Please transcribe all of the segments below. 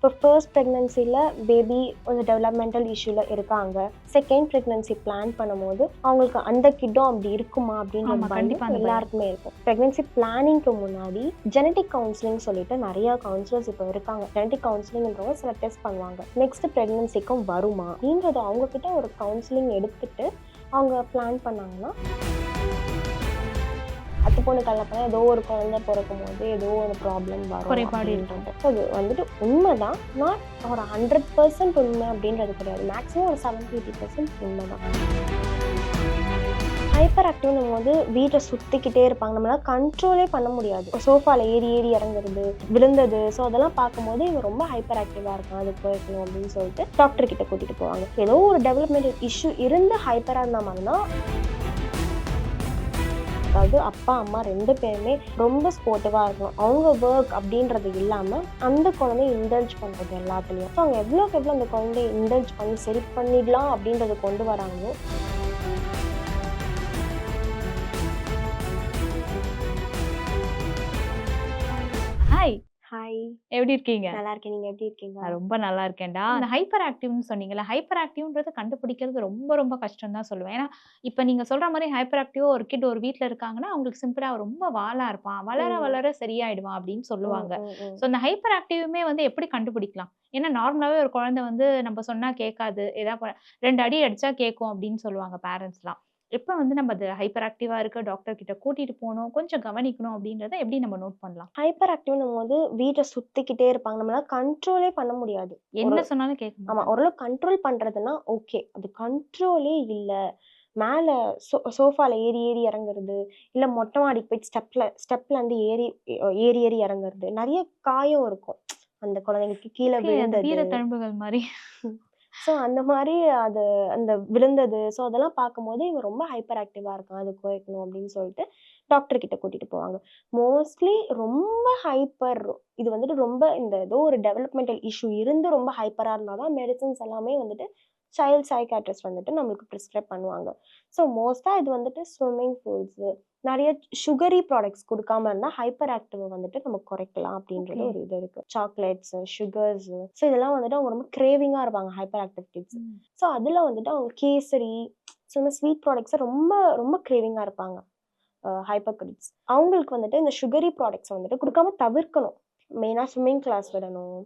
இப்போ ஃபர்ஸ்ட் ப்ரெக்னன்சியில் பேபி கொஞ்சம் டெவலப்மெண்டல் இஷ்யூவில் இருக்காங்க. செகண்ட் ப்ரெக்னன்சி பிளான் பண்ணும்போது அவங்களுக்கு அந்த கிட்டும் அப்படி இருக்குமா அப்படின்ற கண்டிப்பா அந்த பயம். பயம். எல்லாருக்குமே இருக்கும். ப்ரெக்னன்சி பிளானிங்க்கு முன்னாடி ஜெனட்டிக் கவுன்சிலிங் சொல்லிட்டு நிறைய கவுன்சிலர்ஸ் இப்போ இருக்காங்க. ஜெனட்டிக் கவுன்சிலிங்ன்றவங்க சில டெஸ்ட் பண்ணுவாங்க. நெக்ஸ்ட் ப்ரெக்னன்சிக்கும் வருமா? அப்படின்றது அவங்க கிட்ட ஒரு கவுன்சிலிங் எடுத்துட்டு அவங்க பிளான் பண்ணாங்கன்னா அத்து பொண்ணு கல்யாணம் ஏதோ ஒரு குழந்தை பிறக்கும் போது ஏதோ ஒரு ப்ராப்ளம் வரும் குறைபாடு அது வந்துட்டு உண்மைதான். நாட் ஒரு ஹண்ட்ரட் பர்சன்ட் உண்மை அப்படின்றது கிடையாது. மேக்ஸிமம் ஒரு செவன்டி எயிட்டி பர்சன்ட் உண்மைதான். ஹைப்பர் ஆக்டிவ்னும் போது வீட்டை சுற்றிக்கிட்டே இருப்பாங்க. நம்மளால கண்ட்ரோலே பண்ண முடியாது. சோஃபால ஏறி ஏறி இறங்குறது விழுந்தது. ஸோ அதெல்லாம் பார்க்கும்போது இவன் ரொம்ப ஹைப்பர் ஆக்டிவாக இருக்கான். அது போயிருக்கணும் அப்படின்னு சொல்லிட்டு டாக்டர் கிட்ட கூட்டிட்டு போவாங்க. ஏதோ ஒரு டெவலப்மெண்ட் இஷ்யூ இருந்து ஹைப்பராக இருந்த மாதிரினா அதாவது அப்பா அம்மா ரெண்டு பேருமே ரொம்ப ஸ்போர்ட்டிவாக இருக்கணும். அவங்க ஒர்க் அப்படின்றது இல்லாமல் அந்த குழந்தைய இன்டல்ஜ் பண்ணுறது எல்லாத்துலேயும். ஸோ அவங்க எவ்வளோக்கு எவ்வளோ அந்த குழந்தைய இன்டல்ஜ் பண்ணி சரி பண்ணிடலாம் அப்படின்றத கொண்டு வராங்களோ ஹாய் எப்படி இருக்கீங்க? நல்லா இருக்கேன் நீங்கள் எப்படி இருக்கீங்க? ரொம்ப நல்லா இருக்கேன்டா இந்த ஹைப்பர் ஆக்டிவ்னு சொன்னீங்கல்ல ஹைப்பர் ஆக்டிவ்ன்றது கண்டுபிடிக்கிறது ரொம்ப ரொம்ப கஷ்டம் தான் சொல்லுவேன். ஏன்னா இப்போ நீங்க சொல்ற மாதிரி ஹைப்பர் ஆக்டிவ் ஒரு கிட் ஒரு வீட்ல இருக்காங்கன்னா அவங்களுக்கு சிம்பிளா ரொம்ப வாலா இருப்பான். வளர. வளர சரியாயிடுவான் அப்படின்னு சொல்லுவாங்க. ஸோ இந்த ஹைப்பர் ஆக்டிவுமே வந்து எப்படி கண்டுபிடிக்கலாம்? ஏன்னா நார்மலாவே ஒரு குழந்தை வந்து நம்ம சொன்னா கேட்காது. ஏதாவது ரெண்டு அடி அடிச்சா கேட்கும் அப்படின்னு சொல்லுவாங்க பேரண்ட்ஸ்லாம் எப்போ வந்து நம்ம அது ஹைப்பர் ஆக்டிவா இருக்க டாக்டர் கிட்ட கூட்டிட்டு போகணும் கொஞ்சம் கவனிக்கணும் அப்படின்றத எப்படி நம்ம நோட் பண்ணலாம்? ஹைப்பர் ஆக்டிவ்னும் போது வீட்டை சுற்றிக்கிட்டே இருப்பாங்க. நம்மளால கண்ட்ரோலே பண்ண முடியாது. என்ன சொன்னாலும் கேட்க ஆமா ஓரளவு கண்ட்ரோல் பண்றதுன்னா ஓகே அது கண்ட்ரோலே இல்ல. மேல சோ சோஃபால ஏறி ஏறி இறங்குறது இல்ல மொட்டை மாடிக்கு போய் ஸ்டெப்ல ஸ்டெப்ல இருந்து ஏறி ஏறி ஏறி இறங்குறது. நிறைய காயம் இருக்கும். அந்த குழந்தைங்களுக்கு கீழே Okay, அந்த விழுந்தது. வீர தழும்புகள் மாதிரி. ஸோ அந்த மாதிரி அது அந்த விழுந்தது. ஸோ அதெல்லாம் பார்க்கும்போது இவன் ரொம்ப ஹைப்பர் ஆக்டிவாக இருக்கான். அது குறைக்கணும் அப்படின்னு சொல்லிட்டு டாக்டர் கிட்ட கூட்டிட்டு போவாங்க. மோஸ்ட்லி ரொம்ப ஹைப்பர் இது வந்துட்டு ரொம்ப இந்த ஏதோ ஒரு டெவலப்மெண்டல் இஷ்யூ இருந்து ரொம்ப ஹைப்பராக இருந்தால் தான் மெடிசன்ஸ் எல்லாமே வந்துட்டு சைல்ட் சைக்காட்ரிஸ்ட் வந்துட்டு நம்மளுக்கு ப்ரிஸ்கிரைப் பண்ணுவாங்க. ஸோ மோஸ்ட்டாக இது வந்துட்டு ஸ்விம்மிங் பூல்ஸு நிறைய சுகரி ப்ராடக்ட்ஸ் கொடுக்காம இருந்தால் ஹைப்பர் ஆக்டிவ் வந்துட்டு நம்ம குறைக்கலாம் அப்படின்றது. ஒரு இது இருக்கு. சாக்லேட்ஸ் சுகர்ஸ் ஸோ இதெல்லாம் வந்துட்டு அவங்க ரொம்ப கிரேவிங்காக இருப்பாங்க ஹைப்பர் ஆக்டிவ் கிட்ஸ் ஸோ அதில் வந்துட்டு அவங்க கேசரி ஸோ இந்த ஸ்வீட் ப்ராடக்ட்ஸை ரொம்ப ரொம்ப கிரேவிங்காக இருப்பாங்க. ஹைப்பர் கிட்ஸ் அவங்களுக்கு வந்துட்டு இந்த சுகரி ப்ராடக்ட்ஸை வந்துட்டு கொடுக்காம தவிர்க்கணும். மெயினாக ஸ்விம்மிங் கிளாஸ் விடணும்.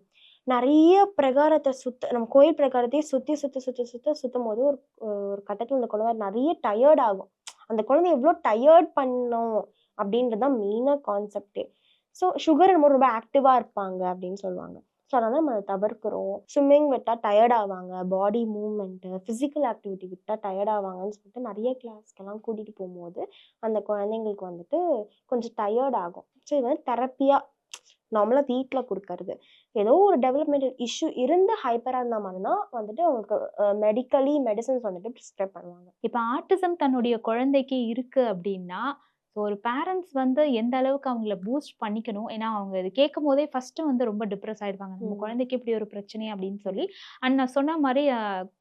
நிறைய பிரகாரத்தை சுத்த நம்ம கோயில் பிரகாரத்தையே சுற்றி சுற்றி சுற்றி சுத்த சுற்றும் போது ஒரு ஒரு கட்டத்தில் இந்த குழந்தை நிறைய டயர்ட் ஆகும். அந்த குழந்தை எவ்வளோ டயர்ட் பண்ணும் அப்படின்றது தான் மெயினாக கான்செப்டே ஸோ சுகர் நம்ம ரொம்ப ஆக்டிவாக இருப்பாங்க அப்படின்னு சொல்லுவாங்க. ஸோ அதனால் நம்ம அதை தவிர்க்கிறோம். ஸ்விம்மிங் விட்டால் டயர்ட் ஆவாங்க. பாடி மூவ்மெண்ட்டு ஃபிசிக்கல் ஆக்டிவிட்டி விட்டால் டயர்ட் ஆவாங்கன்னு சொல்லிட்டு நிறைய கிளாஸ்க்கெல்லாம் கூட்டிகிட்டு போகும்போது அந்த குழந்தைங்களுக்கு வந்துட்டு கொஞ்சம் டயர்ட் ஆகும். ஸோ இது வந்து தெரப்பியாக நார்மலாக வீட்டில் கொடுக்கறது. ஏதோ ஒரு டெவலப்மெண்டல் இஷ்யூ இருந்து ஹைப்பராக இருந்தால் மட்டும்தான் வந்துட்டு அவங்களுக்கு மெடிக்கலி மெடிசன்ஸ் வந்துட்டு ப்ரிஸ்கிரைப் பண்ணுவாங்க. இப்போ ஆர்டிசம் தன்னுடைய குழந்தைக்கு இருக்கு அப்படின்னா ஸோ ஒரு பேரண்ட்ஸ் வந்து எந்த அளவுக்கு அவங்கள பூஸ்ட் பண்ணிக்கணும்? ஏன்னா அவங்க இது கேட்கும் போதே ஃபர்ஸ்ட் வந்து ரொம்ப டிப்ரெஸ் ஆயிடுவாங்க. நம்ம. குழந்தைக்கு இப்படி ஒரு பிரச்சனை அப்படின்னு சொல்லி அண்ட் நான் சொன்ன மாதிரி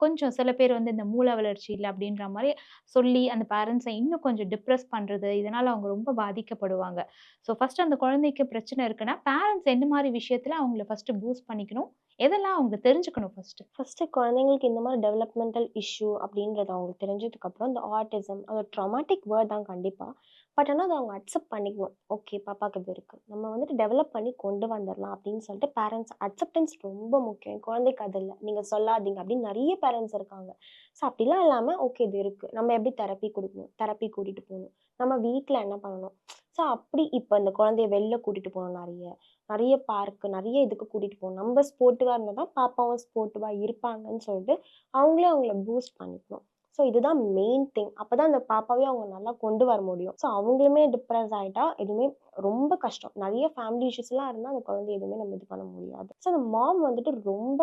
கொஞ்சம் சில பேர் வந்து இந்த மூளை வளர்ச்சி இல்லை அப்படின்ற மாதிரி சொல்லி அந்த பேரண்ட்ஸை இன்னும் கொஞ்சம் டிப்ரெஸ் பண்றது இதனால அவங்க ரொம்ப பாதிக்கப்படுவாங்க. ஸோ ஃபர்ஸ்ட் அந்த குழந்தைக்கு பிரச்சனை இருக்குன்னா பேரண்ட்ஸ் என்ன மாதிரி விஷயத்துல அவங்கள ஃபர்ஸ்ட் பூஸ்ட் பண்ணிக்கணும்? எதெல்லாம் அவங்க தெரிஞ்சுக்கணும் ஃபர்ஸ்ட் ஃபஸ்ட்டு குழந்தைங்களுக்கு இந்த மாதிரி டெவலப்மெண்டல் இஷ்யூ அப்படின்றது அவங்களுக்கு தெரிஞ்சதுக்கப்புறம் இந்த ஆட்டிசம் அது ட்ராமாட்டிக் வேர்ட் தான் கண்டிப்பாக பட் ஆனால் அதை அவங்க அக்செப்ட் பண்ணிக்கணும் ஓகே பாப்பாக்கு இது இருக்குது நம்ம வந்துட்டு டெவலப் பண்ணி கொண்டு வந்துடலாம் அப்படின்னு சொல்லிட்டு பேரண்ட்ஸ் அக்செப்டன்ஸ் ரொம்ப முக்கியம். குழந்தைக்கு அது இல்லை. நீங்கள் சொல்லாதீங்க அப்படின்னு நிறைய பேரண்ட்ஸ் இருக்காங்க. ஸோ அப்படிலாம் இல்லாமல் ஓகே இது இருக்குது நம்ம எப்படி தெரப்பி கொடுக்கணும்? தெரப்பி கூட்டிகிட்டு போகணும். நம்ம வீட்டில் என்ன பண்ணணும்? ஸோ அப்படி இப்போ இந்த குழந்தைய வெளில கூட்டிகிட்டு போகணும் நிறைய. நிறைய பார்க்கு நிறைய இதுக்கு கூட்டிகிட்டு போகணும். நம்ம ஸ்போர்ட்டிவாக இருந்தால் தான் பாப்பாவும் ஸ்போர்ட்டிவாக இருப்பாங்கன்னு சொல்லிட்டு அவங்களே அவங்கள பூஸ்ட் பண்ணிக்கணும். ஸோ இதுதான் மெயின் திங் அப்போ தான் அந்த பாப்பாவே அவங்க நல்லா கொண்டு வர முடியும். ஸோ அவங்களுமே டிப்ரெஸ் ஆகிட்டா எதுவுமே ரொம்ப கஷ்டம். நிறைய ஃபேமிலி இஷ்யூஸ்லாம் இருந்தால் அந்த குழந்தை எதுவுமே நம்ம இது பண்ண முடியாது. ஸோ அந்த மாம் வந்துட்டு ரொம்ப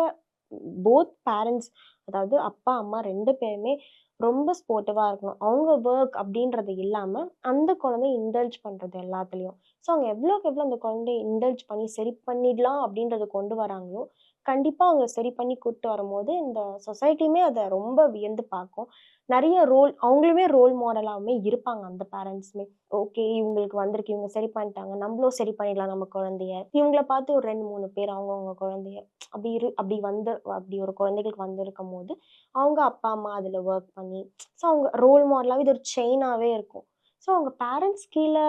போத் பேரண்ட்ஸ் அதாவது அப்பா அம்மா ரெண்டு பேருமே ரொம்ப ஸ்போர்ட்டிவாக இருக்கணும். அவங்க ஒர்க் அப்படின்றது இல்லாமல் அந்த குழந்தைய இன்டல்ஜ் பண்ணுறது எல்லாத்துலேயும். ஸோ அவங்க எவ்வளோக்கு எவ்வளோ அந்த குழந்தைய இன்டல்ஜ் பண்ணி சரி பண்ணிடலாம் அப்படின்றத கொண்டு வராங்களோ கண்டிப்பாக அவங்க சரி பண்ணி கூப்பிட்டு வரும்போது, இந்த சொசைட்டியுமே அதை ரொம்ப வியந்து பார்க்கும். நிறைய ரோல் அவங்களுமே ரோல் மாடலாகவுமே இருப்பாங்க அந்த பேரண்ட்ஸுமே. ஓகே இவங்களுக்கு வந்திருக்கு, இவங்க சரி பண்ணிட்டாங்க. நம்மளும் சரி பண்ணிடலாம் நம்ம குழந்தைய. இவங்கள பார்த்து ஒரு 2, 3 பேர் அவங்கவுங்க குழந்தைய அப்படி இரு அப்படி வந்து அப்படி ஒரு குழந்தைகளுக்கு வந்திருக்கும்போது, அவங்க அப்பா, அம்மா அதில் ஒர்க் பண்ணி ஸோ அவங்க ரோல் மாடலாகவே இது ஒரு செயினாகவே இருக்கும். ஸோ அவங்க பேரண்ட்ஸ் கீழே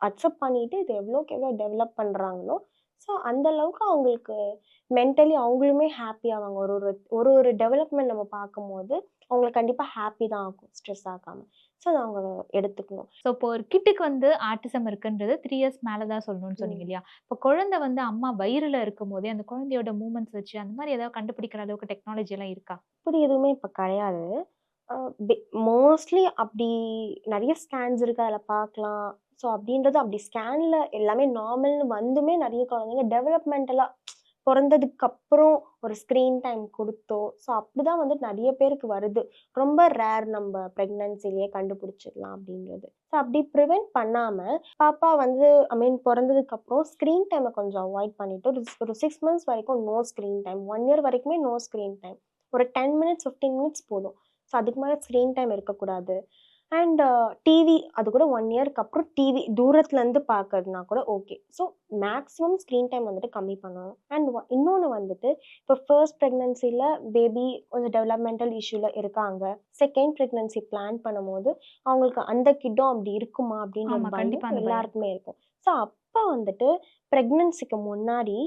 அக்செப்ட் பண்ணிட்டு இது எவ்வளோக்கு எவ்வளோ டெவலப் பண்ணுறாங்களோ ஸோ அந்த அளவுக்கு அவங்களுக்கு மென்டலி அவங்களுமே ஹாப்பி ஆவாங்க. ஒரு ஒரு ஒரு ஒரு டெவலப்மெண்ட் நம்ம பார்க்கும்போது, அவங்கள கண்டிப்பா ஹாப்பி தான் ஆக்கும். ஸ்ட்ரெஸ் ஆக்காம. ஸோ அத அவங்க எடுத்துக்கணும். ஸோ இப்போ ஒரு கிட்டுக்கு வந்து ஆட்டிசம் இருக்குன்றது 3 இயர்ஸ் மேல தான் சொல்லணும்னு சொன்னீங்க. இல்லையா? இப்போ குழந்தை வந்து அம்மா வயிறுல இருக்கும்போதே, அந்த குழந்தையோட மூவ்மெண்ட்ஸ் வச்சு அந்த மாரி ஏதாவது கண்டுபிடிக்கிற அளவுக்கு டெக்னாலஜி எல்லாம் இருக்கா? அப்படி எதுவுமே இப்ப கிடையாது. மோஸ்ட்லி அப்படி நெறைய ஸ்கேன்ஸ் இருக்கு. அதில பார்க்கலாம். ஸோ அப்படின்றது அப்படி ஸ்கேனில் எல்லாமே நார்மல்னு வந்துமே நிறைய குழந்தைங்க டெவலப்மெண்டலாக பிறந்ததுக்கப்புறம் ஒரு ஸ்க்ரீன் டைம் கொடுத்தோ ஸோ அப்படிதான் வந்து நிறைய பேருக்கு வருது. ரொம்ப ரேர் நம்ம ப்ரெக்னன்சிலேயே கண்டுபிடிச்சிடலாம் அப்படின்றது. ஸோ அப்படி ப்ரிவெண்ட் பண்ணாமல் பாப்பா வந்து ஐ மீன் பிறந்ததுக்கப்புறம் ஸ்க்ரீன் டைமை கொஞ்சம் அவாய்ட் பண்ணிவிட்டு ஒரு ஒரு சிக்ஸ் மந்த்ஸ் வரைக்கும் no screen time. One year வரைக்குமே நோ ஸ்க்ரீன் டைம். ஒரு 10 மினிட்ஸ், 15 மினிட்ஸ் போதும். ஸோ அதுக்கு மேலே ஸ்க்ரீன் டைம் இருக்கக்கூடாது. அண்ட் டிவி அது கூட 1 இயர்க்கு அப்புறம் டிவி தூரத்துலருந்து பார்க்கறதுனா கூட okay. So maximum screen time வந்துட்டு கம்மி பண்ணணும். அண்ட் ஒ இன்னொன்னு வந்துட்டு, இப்போ ஃபர்ஸ்ட் பிரெக்னன்சில பேபி கொஞ்சம் டெவலப்மெண்டல் இஷ்யூல இருக்காங்க. செகண்ட் பிரெக்னன்சி பிளான் பண்ணும்போது, அவங்களுக்கு அந்த கிட்டும் அப்படி இருக்குமா அப்படின்ற ஆமா. பயம் கண்டிப்பா அந்த பயம். எல்லாருக்குமே இருக்கும். ஸோ அப்ப வந்துட்டு பிரெக்னன்சிக்கு முன்னாடி,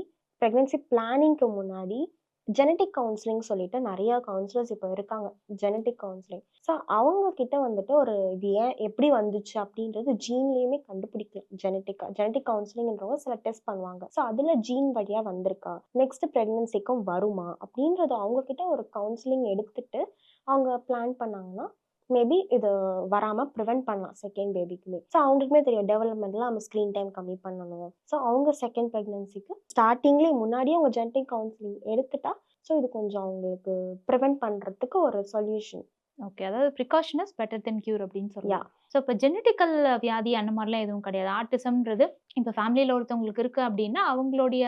பிரெக்னன்சி பிளானிங்க்கு முன்னாடி ஜெனடிக் கவுன்சிலிங் சொல்லிட்டு நிறைய கவுன்சிலர்ஸ் இப்போ இருக்காங்க. Genetic counselling. ஸோ அவங்க கிட்ட வந்துட்டு ஒரு இது ஏன் எப்படி வந்துச்சு அப்படின்றது ஜீன்லேயுமே கண்டுபிடிக்கலாம். ஜெனட்டிக்காக ஜெனடிக் கவுன்சிலிங்ன்றவங்க சில டெஸ்ட் பண்ணுவாங்க. ஸோ அதில் ஜீன் வழியாக வந்திருக்கா? நெக்ஸ்ட் ப்ரெக்னன்சிக்கும் வருமா? அப்படின்றத அவங்க கிட்ட ஒரு கவுன்சிலிங் எடுத்துட்டு, அவங்க பிளான் பண்ணாங்கன்னா, மேபி இது வராம பிரிவென்ட் பண்ணலாம் செகண்ட் பேபிக்குமே. ஸோ அவங்களுக்குமே தெரியும் டெவலப்மெண்ட்ல நம்ம ஸ்க்ரீன் டைம் கம்மி பண்ணணும். ஸோ அவங்க செகண்ட் பிரெக்னன்சிக்கு ஸ்டார்ட்டிங்லயே முன்னாடியே அவங்க ஜெனடிக் கவுன்சிலிங் எடுத்துட்டா, ஸோ இது கொஞ்சம் அவங்களுக்கு பிரிவென்ட் பண்றதுக்கு ஒரு சொல்யூஷன். ஓகே. அதாவது precaution is better then cure அப்படின்னு. சொல்லலாம். ஸோ இப்போ ஜெனடிக்கல் வியாதி அந்த மாரிலாம் எதுவும் கிடையாது. ஆட்டிசம்ன்றது இப்போ ஃபேமிலில ஒருத்தவங்களுக்கு இருக்கு அப்படின்னா, அவங்களுடைய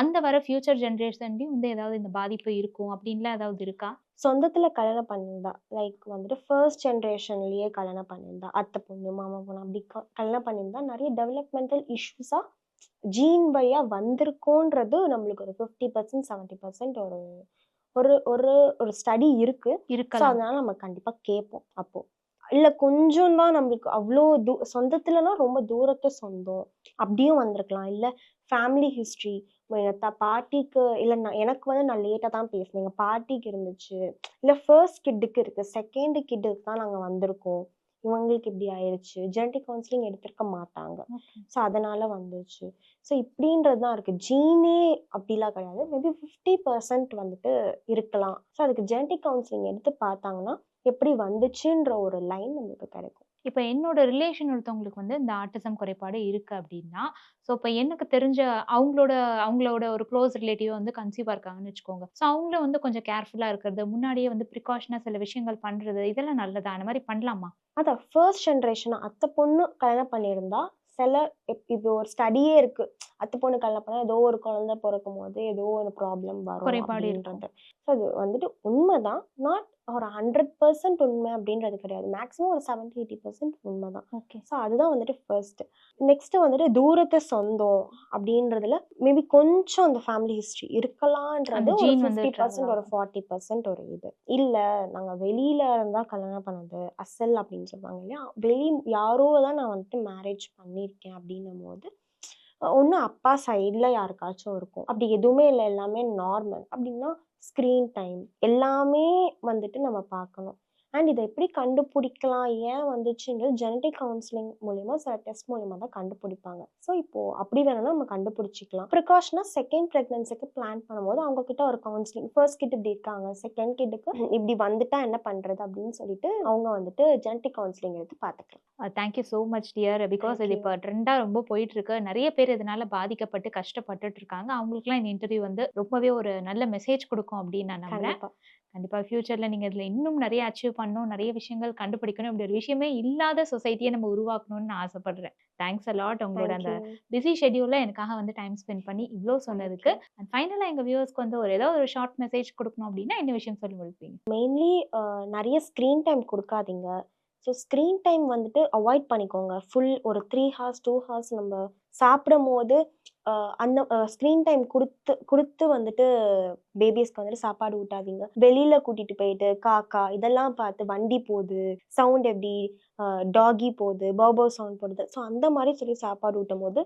அந்த வர ஃபியூச்சர் ஜெனரேஷன்லயும் வந்து ஏதாவது இந்த பாதிப்பு இருக்கும் அப்படின்லாம் ஏதாவது இருக்கா? சொந்தத்துல கல்யாணம் பண்ணியிருந்தா, லைக் வந்துட்டு ஃபர்ஸ்ட் ஜெனரேஷன்லயே கல்யாணம் பண்ணியிருந்தா, அத்தை பொண்ணு, மாமா பொண்ணு அப்படி க கல்யாணம் பண்ணியிருந்தா, நெறைய டெவலப்மெண்டல் இஷ்யூஸா ஜீன் வழியா வந்திருக்குன்றது நம்மளுக்கு ஒரு 50%, 70% ஒரு ஒரு ஒரு ஒரு ஸ்டடி இருக்கு. ஸோ இருக்கலாம். அதனால நம்ம கண்டிப்பா கேட்போம் அப்போ. இல்ல கொஞ்சம் தான் நம்மளுக்கு அவ்ளோ தூ சொந்தத்துலனா ரொம்ப தூரத்து சொந்தம். அப்படியும் வந்திருக்கலாம். இல்ல ஃபேமிலி ஹிஸ்டரி த பாட்டிக்கு இல்ல நான் எனக்கு வந்து நான் லேட்டா தான் பேசினேன். பாட்டிக்கு இருந்துச்சு. இல்ல ஃபர்ஸ்ட் கிட்டுக்கு இருக்கு. செகண்ட் கிட்டுக்கு தான் நாங்க வந்திருக்கோம். இவங்களுக்கு இப்படி ஆயிருச்சு. ஜெனடிக் கவுன்சிலிங் எடுத்திருக்க மாட்டாங்க. ஸோ அதனால வந்துச்சு. ஸோ இப்படின்றது தான் இருக்கு. ஜீனே அப்படிலாம் கிடையாது. மேபி 50% வந்துட்டு இருக்கலாம். ஸோ அதுக்கு ஜெனடிக் கவுன்சிலிங் எடுத்து பார்த்தாங்கன்னா, எப்படி வந்துச்சுன்ற ஒரு லைன் நம்மளுக்கு கிடைக்கும். இப்போ என்னோட ரிலேஷன் ஒருத்தவங்களுக்கு வந்து இந்த ஆட்டிசம் குறைபாடு இருக்கு அப்படின்னா, ஸோ இப்போ எனக்கு தெரிஞ்ச அவங்களோட அவங்களோட ஒரு க்ளோஸ் ரிலேட்டிவ் வந்து கன்சீவா இருக்காங்கன்னு வச்சுக்கோங்க. ஸோ அவங்களும் வந்து கொஞ்சம் கேர்ஃபுல்லா இருக்கிறது, முன்னாடியே வந்து ப்ரிகாஷனாக சில விஷயங்கள் பண்றது, இதெல்லாம் நல்லதா? அந்த மாதிரி பண்ணலாமா? அதான் ஃபர்ஸ்ட் ஜென்ரேஷன் அத்தை பொண்ணு கல்யாணம் பண்ணியிருந்தா, சில இப் இப்போ ஒரு ஸ்டடியே இருக்கு. அத்தை பொண்ணு கல்யாணம் பண்ணா ஏதோ ஒரு குழந்தை பொறக்கும்போது ஏதோ ஒரு ப்ராப்ளம் வரும் குறைபாடு இருக்கும். அப்படின்றது. ஸோ அது வந்துட்டு உண்மைதான். நாட் ஒரு 100% உண்மை அப்படின்றது கிடையாது. மேக்ஸிமம் ஒரு 70, 80% உண்மைதான். ஓகே. ஸோ அதுதான் வந்துட்டு ஃபர்ஸ்ட். நெக்ஸ்ட் வந்துட்டு தூரத்து சொந்தம் அப்படின்றதுல மேபி கொஞ்சம் அந்த ஃபேமிலி ஹிஸ்டரி அந்த இருக்கலான்றது ஒரு வந்து 50% ட்ராவல் ஒரு ஆகும். 40% ஒரு இது. இல்ல நாங்க வெளியில இருந்தா கல்யாணம் பண்ணது. அசல் அப்படின்னு சொல்லுவாங்க இல்லையா? வெளி யாரோ தான் நான் வந்துட்டு மேரேஜ் பண்ணியிருக்கேன் அப்படின்னும்போது, ஒன்று அப்பா சைடில் யாருக்காச்சும் இருக்கும். அப்படி எதுவுமே இல்லை எல்லாமே நார்மல் அப்படின்னா, ஸ்க்ரீன் டைம் எல்லாமே வந்துட்டு நம்ம பார்க்கணும். அண்ட் இத எப்படி கண்டுபிடிக்கலாம்? ஏன் வந்துச்சுன்றது ஜெனடிக் கவுன்சிலிங் மூலியமா சில டெஸ்ட் மூலியமா தான் கண்டுபிடிப்பாங்க. ஸோ இப்போ அப்படி வேணும்னா நம்ம கண்டுபிடிச்சுக்கலாம். பிரிகாஷனா செகண்ட் பிரெக்னன்சிக்கு பிளான் பண்ணும்போது அவங்க கிட்ட ஒரு கவுன்சிலிங் ஃபர்ஸ்ட் கிட் இப்படி இருக்காங்க. செகண்ட் கிட்டுக்கு இப்படி வந்துட்டா என்ன பண்றது? அப்படின்னு சொல்லிட்டு அவங்க வந்துட்டு ஜெனடிக் கவுன்சிலிங் எடுத்து பார்த்துக்கலாம். அ thank you so much dear. Because இது. இப்ப ட்ரெண்டா ரொம்ப போயிட்டு இருக்கு. நெறைய பேர் இதனால பாதிக்கப்பட்டு கஷ்டப்பட்டுட்டு இருக்காங்க. அவங்களுக்கெல்லாம் இந்த இன்டர்வியூ வந்து ரொம்பவே ஒரு நல்ல மெசேஜ் குடுக்கும் அப்படின்னு நான் நம்புறேன். கண்டிப்பா. கண்டிப்பா ஃபியூச்சர்ல நீங்க இதுல இன்னும் நிறைய அச்சீவ் பண்ணணும், நிறைய விஷயங்கள் கண்டுபிடிக்கணும். இப்படி ஒரு விஷயமே இல்லாத சொசைட்டிய நம்ம உருவாக்கணும்னு நான் ஆசைப்படுறேன். தேங்க்ஸ் அ லாட் உங்களோட அந்த. பிஸி ஷெட்யூல்ல எனக்காக வந்து டைம் ஸ்பெண்ட் பண்ணி தேங்க் சொன்னதுக்கு. அண்ட் ஃபைனலா எங்க வியூவர்ஸ்க்கு வந்து ஒரு ஏதாவது ஒரு ஷார்ட் மெசேஜ் குடுக்கணும் அப்படின்னா, என்ன விஷயம் சொல்லி முடிப்பீங்க? மெயின்லி நெறைய ஸ்க்ரீன் டைம் குடுக்காதீங்க. ஸோ ஸ்க்ரீன் டைம் வந்துட்டு அவாய்ட் பண்ணிக்கோங்க. ஃபுல் ஒரு 3 ஹார்ஸ், 2 ஹார்ஸ் நம்ம சாப்பிடும்போது அ அந்த ஸ்க்ரீன் டைம் கொடுத்து கொடுத்து வந்துட்டு பேபீஸ்க்கு வந்துட்டு சாப்பாடு ஊட்டாதீங்க. வெளியில கூட்டிட்டு போயிட்டு காக்கா இதெல்லாம் பார்த்து வண்டி போகுது சவுண்ட் எப்படி டாகி போகுது பௌபௌ சவுண்ட் போடுது. ஸோ அந்த மாதிரி சொல்லி சாப்பாடு ஊட்டும்போது,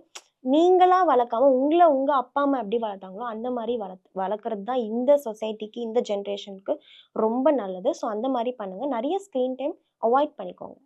நீங்களா வளர்க்காம உங்களை உங்க அப்பா, அம்மா எப்படி வளர்த்தாங்களோ அந்த மாதிரி வளர்த்து வளர்க்குறது தான் இந்த சொசைட்டிக்கு, இந்த ஜென்ரேஷனுக்கு ரொம்ப நல்லது. ஸோ அந்த மாதிரி பண்ணுங்க. நிறைய ஸ்க்ரீன் டைம் அவாய்ட் பண்ணிக்கோங்க.